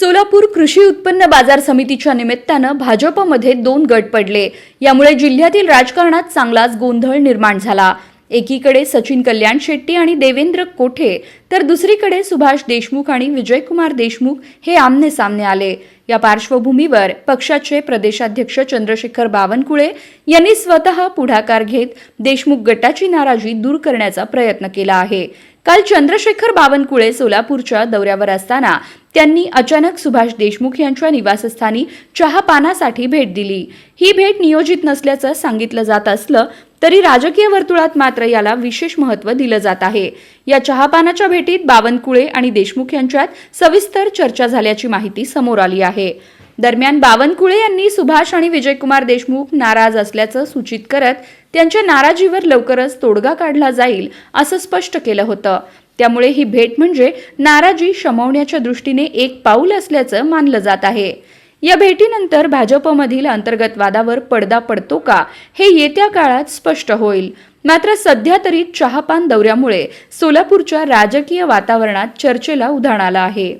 सोलापूर कृषी उत्पन्न बाजार समितीच्या निमित्तानं भाजपमध्ये दोन गट पडले. यामुळे जिल्ह्यातील राजकारणात चांगलाच गोंधळ निर्माण झाला. एकीकडे सचिन कल्याण शेट्टी आणि देवेंद्र कोठे तर दुसरीकडे सुभाष देशमुख आणि विजयकुमार देशमुख हे आमने सामने आले. या पार्श्वभूमीवर पक्षाचे प्रदेशाध्यक्ष चंद्रशेखर बावनकुळे यांनी स्वतः पुढाकार घेत देशमुख गटाची नाराजी दूर करण्याचा प्रयत्न केला आहे. काल चंद्रशेखर बावनकुळे सोलापूरच्या दौऱ्यावर असताना त्यांनी अचानक सुभाष देशमुख यांच्या निवासस्थानी चहापानासाठी भेट दिली. ही भेट नियोजित नसल्याचं सांगितलं जात असलं तरी राजकीय वर्तुळात मात्र याला विशेष महत्त्व दिलं जात आहे. या चहापानाच्या भेटीत बावनकुळे आणि देशमुख यांच्यात सविस्तर चर्चा झाल्याची माहिती समोर आली आहे. दरम्यान बावनकुळे यांनी सुभाष आणि विजयकुमार देशमुख नाराज असल्याचं सूचित करत त्यांच्या नाराजीवर लवकरच तोडगा काढला जाईल असं स्पष्ट केलं होतं. त्यामुळे ही भेट म्हणजे नाराजी शमवण्याच्या दृष्टीने एक पाऊल असल्याचं मानलं जात आहे. या भेटीनंतर भाजपमधील अंतर्गत वादावर पडदा पडतो का हे येत्या काळात स्पष्ट होईल. मात्र सध्या तरी चहापान दौऱ्यामुळे सोलापूरच्या राजकीय वातावरणात चर्चेला उधाण आलं आहे.